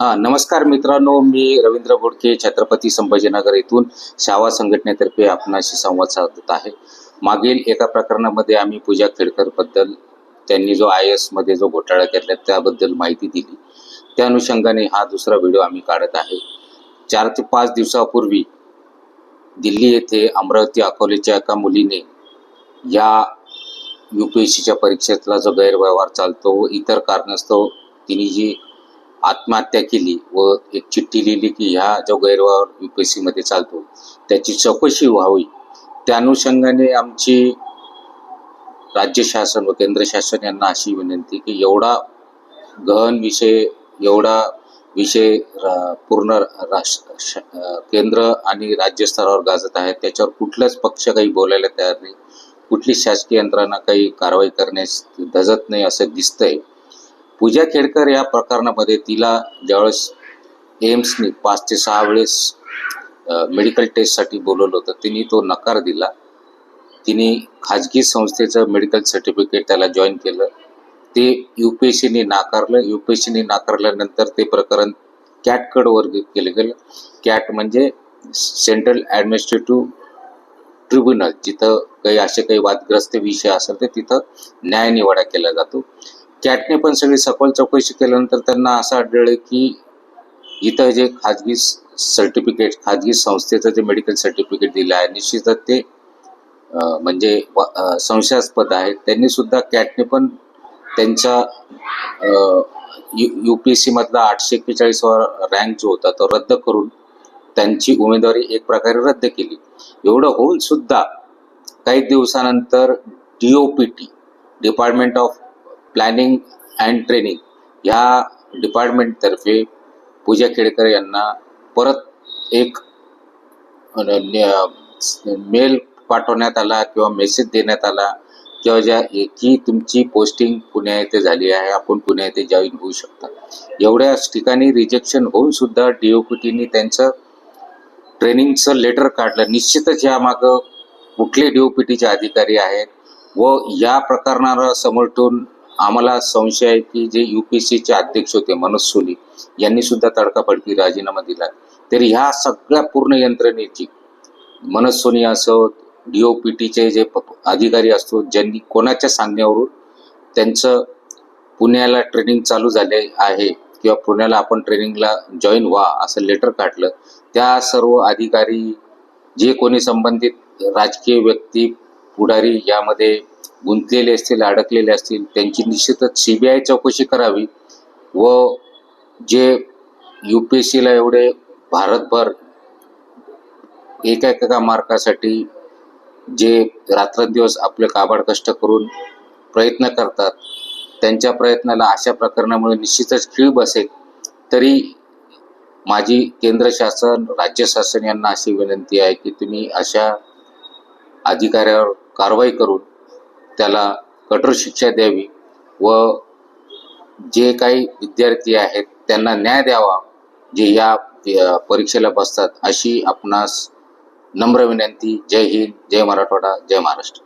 हा नमस्कार मित्रांनो मी रवींद्र बोडके छत्रपती संभाजीनगर येथून शावा संघटनेतर्फे आपणाशी संवाद साधत आहे. मागील एका प्रकरणामध्ये आम्ही पूजा खेडकरबद्दल त्यांनी जो आय एसमध्ये जो घोटाळा केला त्याबद्दल माहिती दिली. त्या अनुषंगाने हा दुसरा व्हिडिओ आम्ही काढत आहे. चार ते पाच दिवसापूर्वी दिल्ली येथे अमरावती अकोलेच्या एका मुलीने या यू पी एस सीच्या परीक्षेतला जो गैरव्यवहार चालतो व इतर कारणास्तव तिने जी आत्महत्या केली व एक चिठ्ठी लिहिली की ह्या जो गैरव्यवहार यू पी एस सीमध्ये चालतो त्याची चौकशी व्हावी. त्या अनुषंगाने आमची राज्य शासन व केंद्र शासन यांना अशी विनंती की एवढा गहन विषय एवढा विषय पूर्ण राष्ट्र केंद्र आणि राज्य स्तरावर गाजत आहे त्याच्यावर कुठलाच पक्ष काही बोलायला तयार नाही. कुठली शासकीय यंत्रणा काही कारवाई करण्यास धजत नाही असं दिसतंय. पूजा खेडकर या प्रकरणामध्ये तिला ज्यावेळेस एम्सने पाच ते सहा वेळेस मेडिकल टेस्टसाठी बोलवलं होतं तिने तो नकार दिला. तिने खाजगी संस्थेचं मेडिकल सर्टिफिकेट त्याला जॉईन केलं. ते यू पी एस सीने नाकारलं. यू पी एस सीने नाकारल्यानंतर ते प्रकरण कॅटकडं वर्ग केलं गेलं. कॅट म्हणजे सेंट्रल ॲडमिनिस्ट्रेटिव्ह ट्रिब्युनल जिथं काही असे काही वादग्रस्त विषय असेल तर तिथं न्यायनिवाडा केला जातो. कॅटने पण सगळी सखोल चौकशी केल्यानंतर त्यांना असं आढळलं की इथं जे खाजगी सर्टिफिकेट खाजगी संस्थेचं जे मेडिकल सर्टिफिकेट दिलं आहे निश्चितच ते म्हणजे संशयास्पद आहे. त्यांनी सुद्धा कॅटने पण त्यांचा यू पी एस सीमधला आठशे एक्केचाळीसवा रँक जो होता तो रद्द करून त्यांची उमेदवारी एक प्रकारे रद्द केली. एवढं होऊन सुद्धा काही दिवसानंतर D O P T department of planning and training ह्या डिपार्टमेंटतर्फे पूजा खेडकर यांना परत एक मेल पाठवण्यात आला किंवा मेसेज देण्यात आला किंवा ज्या की तुमची पोस्टिंग पुण्या येथे झाली आहे आपण पुण्या येथे जॉईन होऊ शकता. एवढ्याच ठिकाणी रिजेक्शन होऊन सुद्धा डी ओ पी टीने त्यांचं ट्रेनिंगचं लेटर काढलं. निश्चितच यामागं कुठले डी ओ पी टीचे अधिकारी आहेत व या प्रकरणाला समोर ठेवून आम्हाला संशय आहे की जे यू पी सीचे अध्यक्ष होते मनोज सोली यांनी सुद्धा तडकाफडकी राजीनामा दिला. तर ह्या सगळ्या पूर्ण यंत्रणेची मनोज सोनी असो डी ओ पी टीचे जे प- अधिकारी असतो ज्यांनी कोणाच्या सांगण्यावरून त्यांचं पुण्याला ट्रेनिंग चालू झाले आहे किंवा पुण्याला आपण ट्रेनिंगला जॉईन व्हा असं लेटर काढलं त्या सर्व अधिकारी जे कोणी संबंधित राजकीय व्यक्ती पुढारी यामध्ये गुंतलेले असतील अडकलेले असतील त्यांची निश्चितच सी बी आय चौकशी करावी व जे यू पी एस सीला एवढे भारतभर एका एका मार्कासाठी जे रात्रंदिवस आपले काबाड कष्ट करून प्रयत्न करतात त्यांच्या प्रयत्नाला अशा प्रकरणामुळे निश्चितच खीळ बसेल. तरी माझी केंद्र शासन राज्य शासन यांना अशी विनंती आहे की तुम्ही अशा अधिकाऱ्यावर कारवाई करून त्याला कठोर शिक्षा द्यावी व जे काही विद्यार्थी आहेत त्यांना न्याय द्यावा जे या परीक्षेला बसतात अशी आपणास नम्र विनंती. जय हिंद जय मराठवाडा जय महाराष्ट्र.